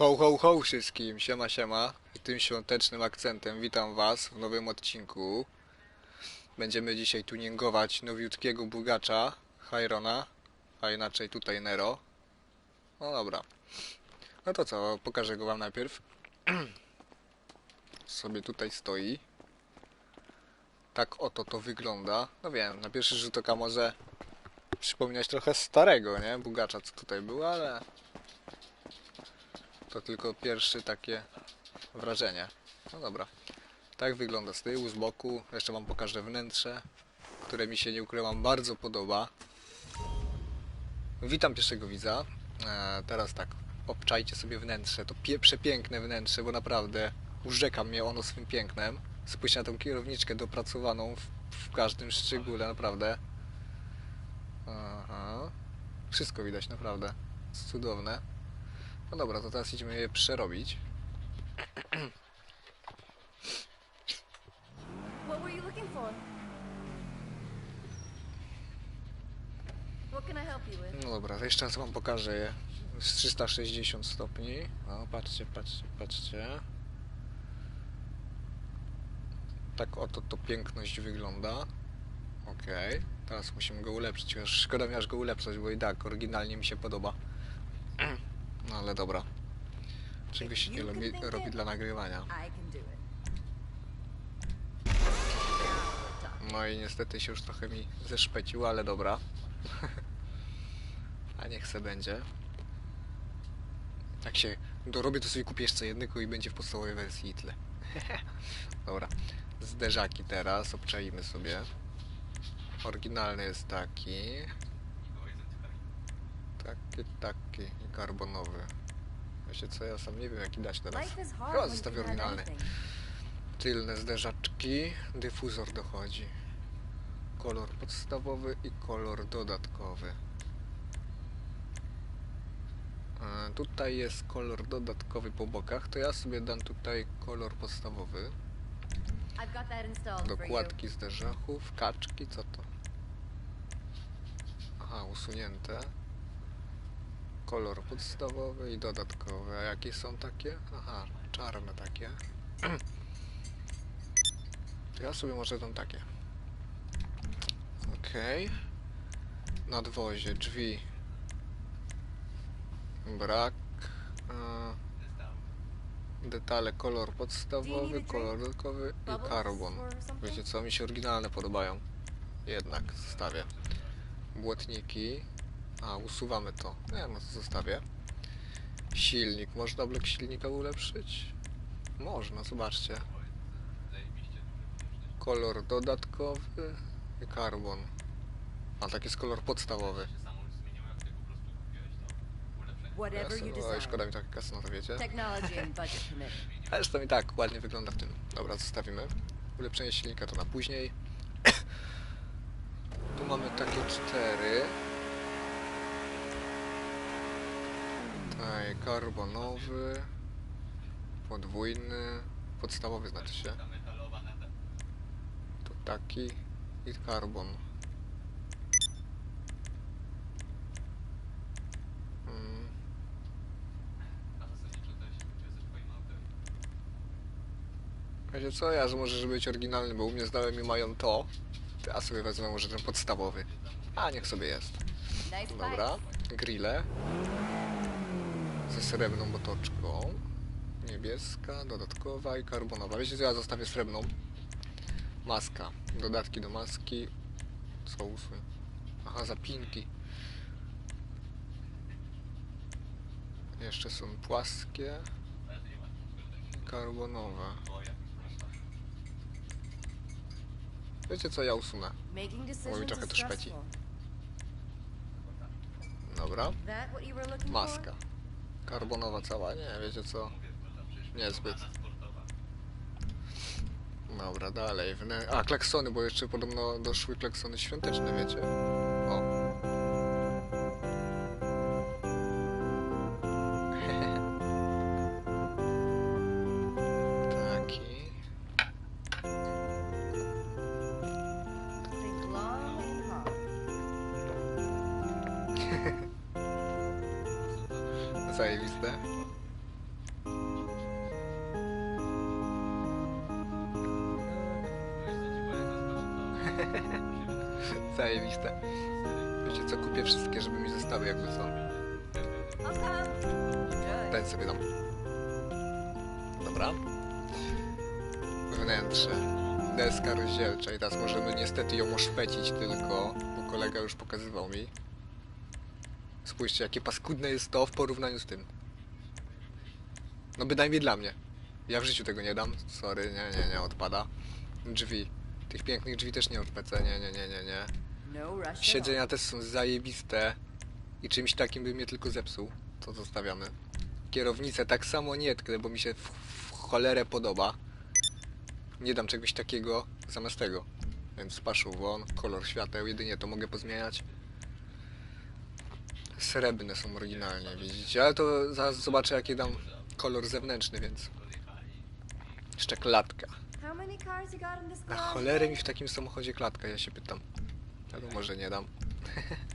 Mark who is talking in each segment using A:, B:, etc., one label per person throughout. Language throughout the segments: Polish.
A: Ho, ho, ho wszystkim, siema, siema. Tym świątecznym akcentem witam was w nowym odcinku. Będziemy dzisiaj tuningować nowiutkiego bugacza, Hyrona, a inaczej tutaj Nero. No dobra. No to co, pokażę go wam najpierw. Sobie tutaj stoi. Tak oto to wygląda. No wiem, na pierwszy rzut oka może przypominać trochę starego, nie? Bugacza, co tutaj był, ale to tylko pierwsze takie wrażenie. No dobra. Tak wygląda z tyłu, z boku. Jeszcze wam pokażę wnętrze, które mi się nie ukrywam bardzo podoba. Witam pierwszego widza. E, teraz tak, obczajcie sobie wnętrze. To przepiękne wnętrze, bo naprawdę urzeka mnie ono swym pięknem. Spójrz na tą kierowniczkę dopracowaną w, w każdym szczególe, naprawdę. Aha. Wszystko widać, naprawdę. Cudowne. No dobra, to teraz idziemy je przerobić.
B: What were you looking for? What can I help you with?
A: No dobra, to jeszcze raz wam pokażę je z 360 stopni. No, patrzcie, patrzcie, patrzcie. Tak oto to piękność wygląda. Okej, teraz musimy go ulepszyć. Szkoda mi aż go ulepszać, bo i tak oryginalnie mi się podoba. No ale dobra. Czego się nie robi, robi dla nagrywania. No i niestety się już trochę mi zeszpecił, ale dobra. A niech se będzie. Jak się dorobię, to sobie kupię jeszcze jednego i będzie w podstawowej wersji i tyle. dobra. Zderzaki teraz, obczaimy sobie. Oryginalny jest taki. Taki, taki karbonowy. Wiecie co, ja sam nie wiem jaki dać teraz.
B: You
A: zostawię oryginalny. Tylne zderzaczki, dyfuzor dochodzi. Kolor podstawowy i kolor dodatkowy. E, Tutaj jest kolor dodatkowy po bokach, to ja sobie dam tutaj kolor podstawowy. Dokładki zderzachów, kaczki, co to? Aha, usunięte. Kolor podstawowy i dodatkowy. A jakie są takie? Aha, czarne takie. Ja sobie może dam takie. Okej. Nadwozie, drzwi. Brak. Detale, kolor podstawowy, kolor dodatkowy i karbon. Wiecie co, mi się oryginalne podobają. Jednak zostawię. Błotniki. A, usuwamy to. Nie, no to zostawię. Silnik. Można blok silnika ulepszyć? Można, zobaczcie. Kolor dodatkowy i karbon. A tak jest kolor podstawowy. Oj,
B: decide.
A: szkoda mi trochę kasy na to, wiecie? Ale zresztą i tak ładnie wygląda w tym. Dobra, zostawimy. Ulepszenie silnika to na później. tu mamy takie cztery. Tutaj karbonowy. Podwójny. Podstawowy znaczy się. Tu taki. I karbon. Mm. Wiecie co, ja że może być oryginalny, bo u mnie znajomi mają to. Ja sobie wezmę może ten podstawowy. A niech sobie jest. Dobra. Grille. Ze srebrną botoczką. Niebieska, dodatkowa i karbonowa. Wiecie co, ja zostawię srebrną. Maska. Dodatki do maski. Co usuń? Aha, zapinki. Jeszcze są płaskie. Karbonowe. Wiecie co, ja usunę.
B: Making
A: mi trochę to szpeci. Dobra. Maska. Karbonowa cała, nie, wiecie co? Niezbyt. Dobra, dalej. A, klaksony, bo jeszcze podobno doszły klaksony świąteczne, wiecie? Wiecie co, kupię wszystkie, żeby mi zostały jakby co.
B: Good.
A: Ten sobie dam. Dobra. Wnętrze. Deska rozdzielcza i teraz możemy niestety ją oszpecić tylko, bo kolega już pokazywał mi. Spójrzcie, jakie paskudne jest to w porównaniu z tym. No bynajmniej dla mnie. Ja w życiu tego nie dam. Sorry, nie, nie, nie, odpada. Drzwi. Tych pięknych drzwi też nie odpecę, nie, nie, nie, nie, nie. Siedzenia też są zajebiste i czymś takim bym je tylko zepsuł. To zostawiamy. Kierownicę tak samo nie tknę, bo mi się w, w cholerę podoba. Nie dam czegoś takiego zamiast tego. Więc paszu won, kolor świateł, jedynie to mogę pozmieniać. Srebrne są oryginalnie, widzicie? Ale to zaraz zobaczę jaki dam kolor zewnętrzny, więc... Jeszcze klatka. Na cholerę mi w takim samochodzie klatka, ja się pytam. Ale może nie dam.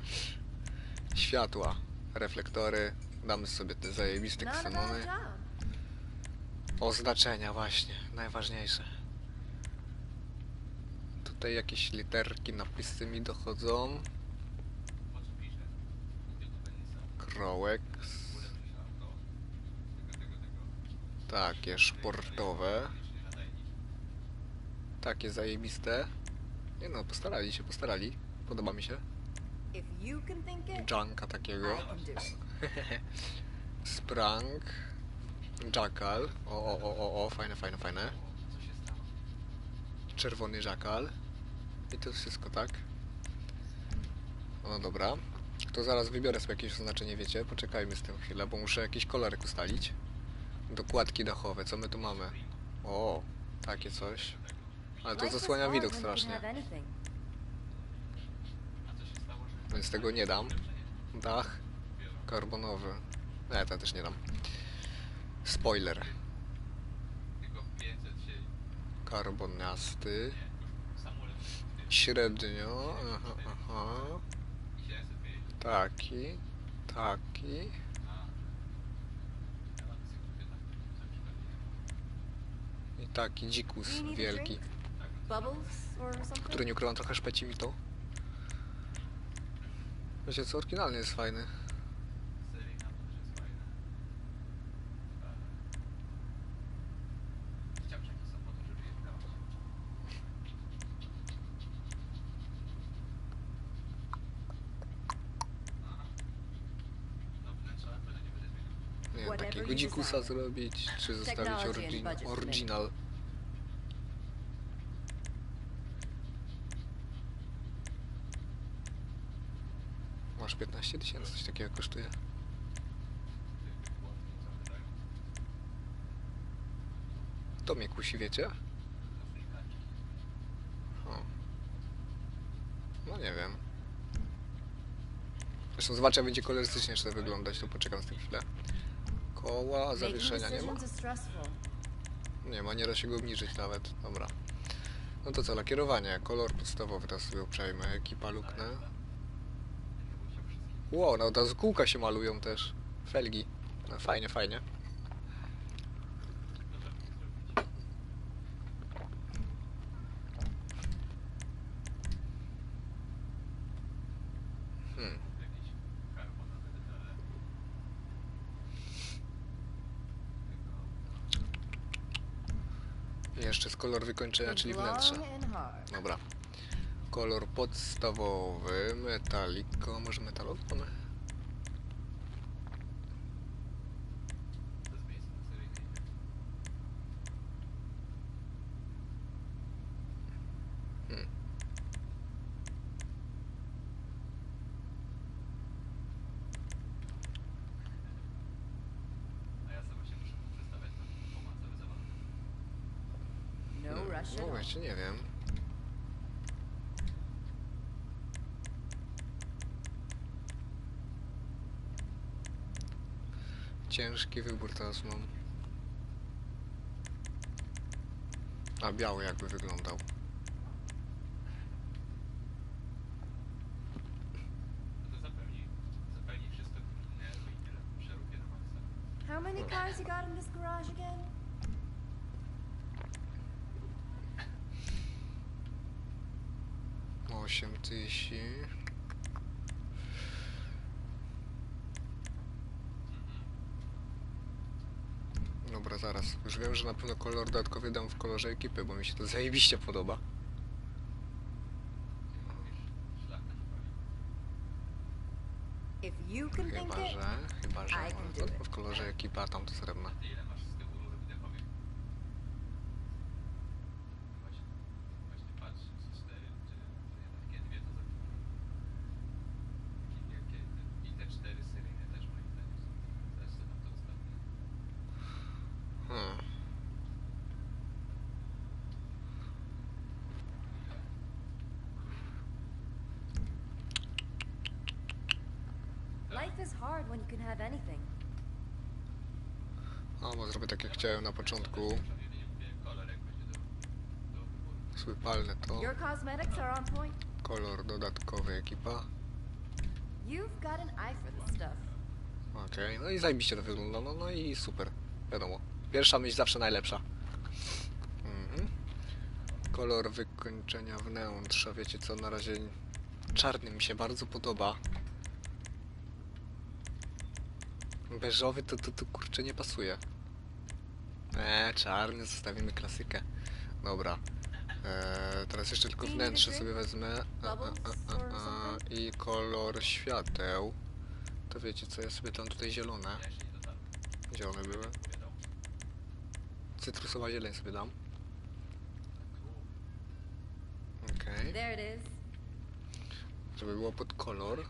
A: Światła, reflektory, damy sobie te zajebiste
B: a bad
A: ksenony.
B: job.
A: Oznaczenia właśnie, najważniejsze. Tutaj jakieś literki, napisy mi dochodzą. Krołek. Takie szportowe. Takie zajebiste. Nie no, postarali się, postarali. Podoba mi się. Junka takiego. Sprang. Jackal. O, o, o, o, o, fajne, fajne, fajne. Czerwony Jackal. I to wszystko, tak? No dobra. To zaraz wybiorę sobie jakieś oznaczenie, wiecie? Poczekajmy z tym chwilę, bo muszę jakiś kolorek ustalić. Dokładki dachowe, co my tu mamy? O, takie coś. Ale to zasłania widok strasznie, więc tego nie dam. Dach karbonowy. Nie, to też nie dam. Spoiler. Karboniasty. Średnio. Aha, aha. Taki. Taki. I taki dzikus wielki. Który nie ukrywam, trochę szpeci mi to. Wiecie co, oryginalny jest fajny. Nie takiego dzikusa zrobić, czy zostawić
B: permit.
A: original. Masz 15 tysięcy, coś takiego kosztuje. To mnie kusi, wiecie? O. No nie wiem. Zresztą zobaczę, jak będzie kolorystycznie jeszcze wyglądać, to poczekam z tym chwilę. Koła, zawieszenia nie ma? Nie ma, nie da się go obniżyć nawet. Dobra. No to co, lakierowanie. Kolor podstawowy teraz sobie uprzejmy. Ekipa luknę. Ło, no od razu kółka się malują też. Felgi. No fajnie, fajnie. Hmm. Jeszcze z kolor wykończenia, czyli wnętrze. Dobra. Kolor podstawowy, metaliko, może metalowy mamy? Hmm.
B: No
A: No właśnie, nie wiem. Ciężki wybór teraz mam. A biały jakby wyglądał.
B: How many cars you got in this garage again?
A: O 8000. Zaraz. Już wiem, że na pewno kolor dodatkowy dam w kolorze ekipy, bo mi się to zajebiście podoba. Chyba, że... Chyba, że...
B: It.
A: w kolorze ekipa, a tamto srebrne.
C: Ile masz z tyłu rur wydechowych? Właśnie, właśnie patrz, czy cztery, czy, czy jednak takie dwie to za Takie wielkie. te- I te cztery seryjne też moim zdaniem są. Też sobie tam to ostatnie.
A: Hmm.
B: life is hard when you can have anything.
A: O, bo zrobię tak jak chciałem na początku. Palnę to. Kolor dodatkowy ekipa. Okej, no i zajebiście to wygląda, no, no i super, wiadomo. Pierwsza myśl zawsze najlepsza. Mhm. Kolor wykończenia wnętrza, wiecie co, na razie czarny mi się bardzo podoba. Beżowy to, to, to kurczę nie pasuje. Eee, czarny, zostawimy klasykę. Dobra. Eee, teraz jeszcze tylko wnętrze sobie wezmę. A, a, a, a, I kolor świateł. To wiecie co, ja sobie tam tutaj zielone. Zielone były. Cytrusowa zieleń sobie dam. Okej.
B: Is.
A: Żeby było pod kolor.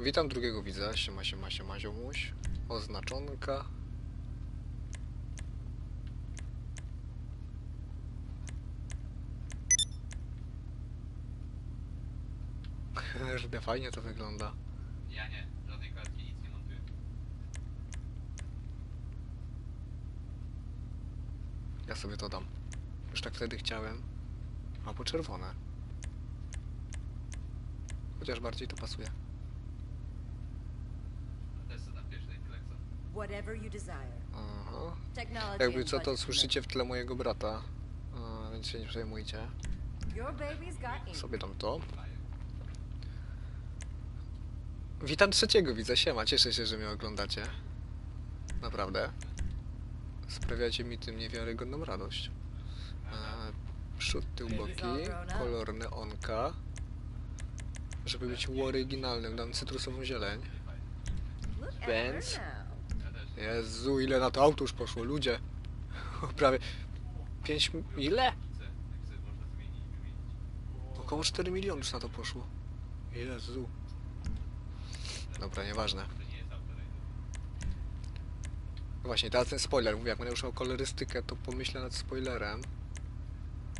A: Witam drugiego widza. Siema, siema, siema, ziomuś. Oznaczonka. Kurde, fajnie to wygląda.
C: Ja nie, żadnej kartki nic nie montuję.
A: Ja sobie to dam. Już tak wtedy chciałem. A po czerwone. Chociaż bardziej to pasuje.
C: A też co tam pierwszy i tyle co.
B: Whatever you desire.
A: Aha. Jakby co, to słyszycie w tle mojego brata. A, więc się nie przejmujcie.
B: permit. Your baby's got ink.
A: Sobie dam to. Witam trzeciego widza, siema, cieszę się, że mnie oglądacie. Naprawdę. Sprawiacie mi tym niewiarygodną radość. Przód, tył, boki, kolor neonka. Żeby być oryginalnym, dam cytrusową zieleń.
B: Look
A: Jezu, ile na to auto już poszło, ludzie. Prawie 5... ile? Około 4 miliony już na to poszło. Jezu. Dobra, nieważne. Właśnie, teraz ten spoiler. Mówię, jak będę już o kolorystykę, to pomyślę nad spoilerem.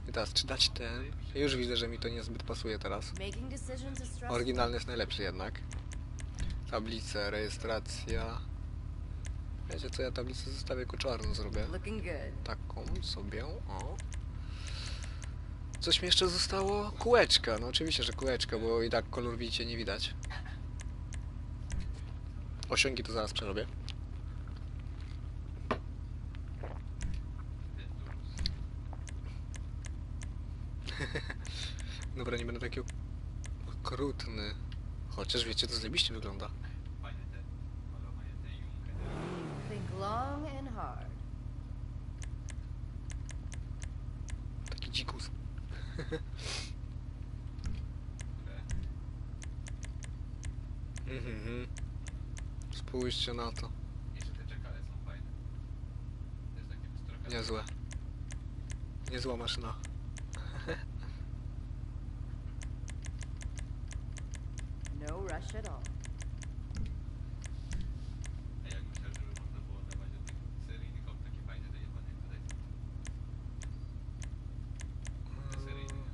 A: I teraz, czy dać ten? Ja już widzę, że mi to niezbyt pasuje teraz. Oryginalny jest najlepszy jednak. Tablice, rejestracja. Wiecie co, ja tablicę zostawię jako czarną zrobię. Taką sobie, o. Coś mi jeszcze zostało? Kółeczka, no oczywiście, że kółeczka, bo i tak kolor widzicie nie widać. Osiągi to zaraz przerobię. Dobra, nie będę taki okrutny. Chociaż wiecie, to zajebiście wygląda.
C: Fajne te malowanie tej junkę.
B: Think long and hard.
A: Taki dzikus.
C: które
A: Mhm. Spójrzcie na to. Niezłe. Niezła maszyna.
B: No rush at all.
C: A jak myślałem, żeby można było dawać do tych seryjnych aut takie fajne, to jebane jak tutaj są. Te seryjne.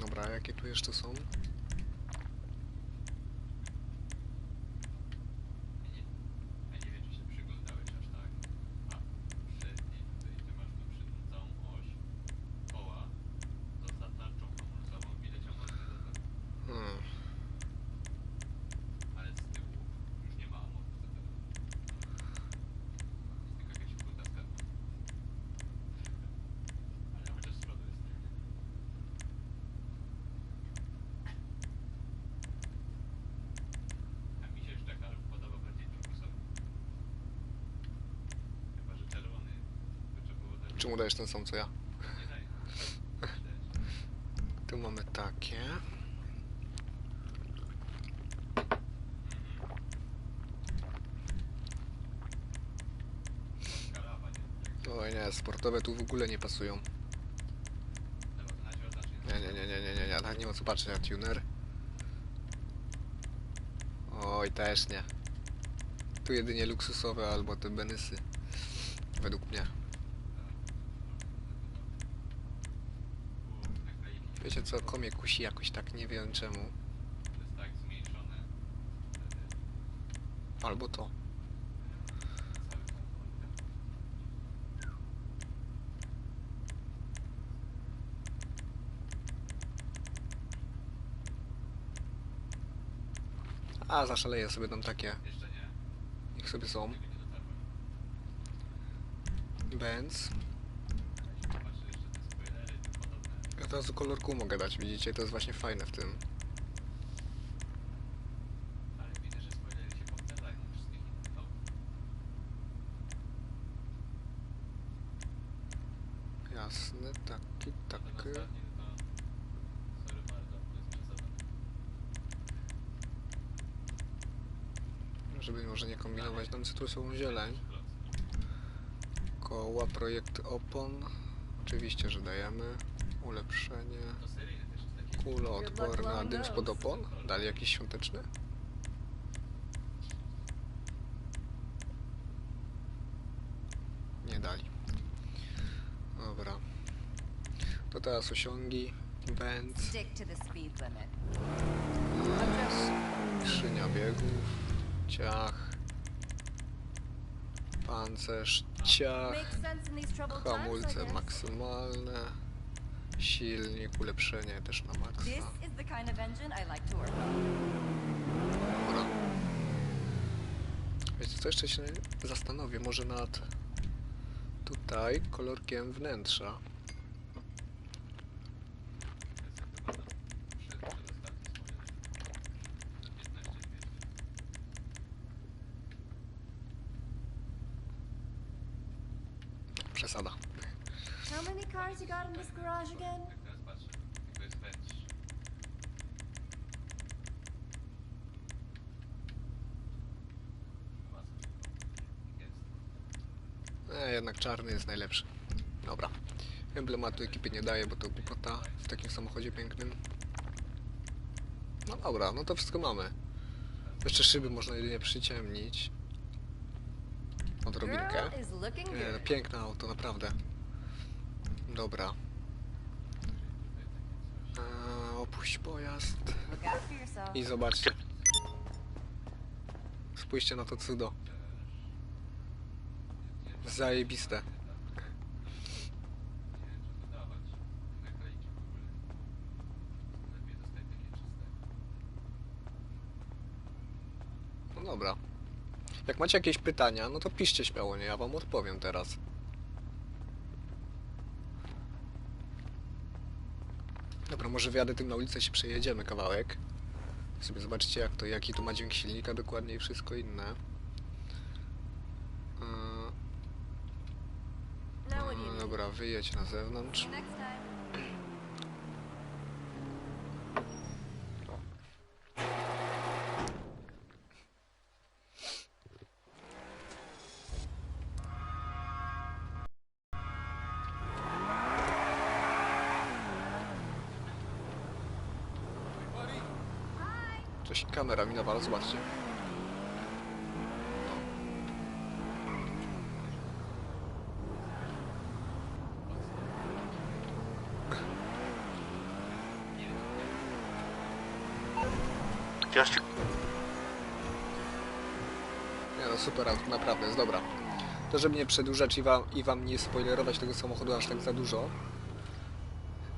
A: Dobra, a jakie tu jeszcze są?
C: Ja nie, ja nie wiem, czy się przyglądałeś aż tak. A przedniej tutaj, ty masz tu przednią całą oś koła, to za tarczą hamulcową widać amortyzator.
A: Hmm.
C: Ale z tyłu już nie ma amortyzatora. Jest tylko jakaś krótka skarpa.
A: Czemu dajesz ten sam co ja? Tu mamy takie. Oj nie, sportowe tu w ogóle nie pasują. Nie, nie, nie, nie, nie, nie, nie, tak nie ma co patrzeć na tuner. Oj, też nie. Tu jedynie luksusowe albo te Benysy. Według mnie.
C: U, naklejki.
A: Wiecie co, komie kusi jakoś tak, nie wiem czemu.
C: To jest tak
A: Albo to. A, zaszaleję sobie tam takie. Niech sobie są. Benz.
C: Patrzę jeszcze te spoilery i tym podobne.
A: Ja od razu kolorku mogę dać, widzicie? To jest właśnie fajne w tym.
C: Aut.
A: Jasne, taki, taki.
C: jest przesada.
A: Żeby może nie kombinować nam cytrusową zieleń. Koła, projekt opon. Oczywiście, że dajemy. Ulepszenie. Kuloodporna. Dym spod opon. Dali jakiś świąteczny? Nie dali. Dobra. To teraz osiągi.
B: Limit.
A: Skrzynia biegów. Ciach. Pancerz. Ciach. Hamulce maksymalne. Silnik, ulepszenie też na maksa. Dobra. Wiecie co, jeszcze się zastanowię może nad tutaj kolorkiem wnętrza.
C: To jest jak to pada. Przed, przedostatni spoiler. 15 200.
A: Przesada.
B: How many cars you got in this garage again?
C: Jak teraz patrzę, to jest wnętrz. Chyba sobie jest.
A: E, jednak czarny jest najlepszy. Dobra. Emblematu ekipy nie daje, bo to głupota w takim samochodzie pięknym. No dobra, no to wszystko mamy. Jeszcze szyby można jedynie przyciemnić. Odrobinkę.
B: Good.
A: piękne auto, naprawdę. Dobra. Eee, opuść pojazd. I zobaczcie. Spójrzcie na to cudo. Zajebiste.
C: Nie wiem, czy dodawać naklejki w ogóle. Lepiej dostać takie czyste.
A: No dobra. Jak macie jakieś pytania, no to piszcie śmiało, nie? Ja wam odpowiem teraz. Dobra, może wyjadę tym na ulicę, się przejedziemy kawałek. Sobie zobaczcie jak to, jaki tu ma dźwięk silnika dokładnie i wszystko inne. Eee,
B: Now what do you
A: eee,
B: need?
A: Dobra, wyjedź na zewnątrz. Coś kamera mi nawala, zobaczcie. Nie no, super auto, naprawdę jest dobra. Żeby nie przedłużać i wam, i wam nie spoilerować tego samochodu aż tak za dużo.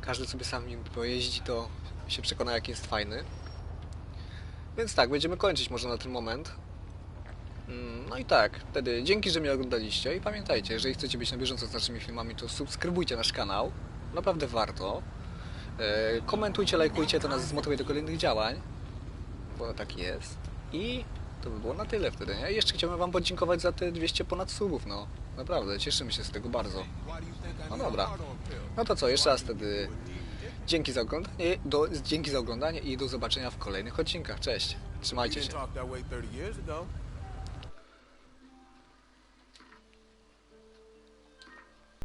A: Każdy sobie sam nim pojeździ, to się przekona, jaki jest fajny. Więc tak, będziemy kończyć może na ten moment. Mm, No i tak, wtedy dzięki, że mnie oglądaliście i pamiętajcie, jeżeli chcecie być na bieżąco z naszymi filmami, to subskrybujcie nasz kanał. Naprawdę warto. E, Komentujcie, lajkujcie, to nas zmotywuje do kolejnych działań. Bo tak jest. I To by było na tyle wtedy, nie? I jeszcze chciałbym wam podziękować za te 200 ponad subów, no. Naprawdę, cieszymy się z tego bardzo. No dobra. No to co, jeszcze raz wtedy dzięki za oglądanie, do, dzięki za oglądanie i do zobaczenia w kolejnych odcinkach. Cześć. Trzymajcie się.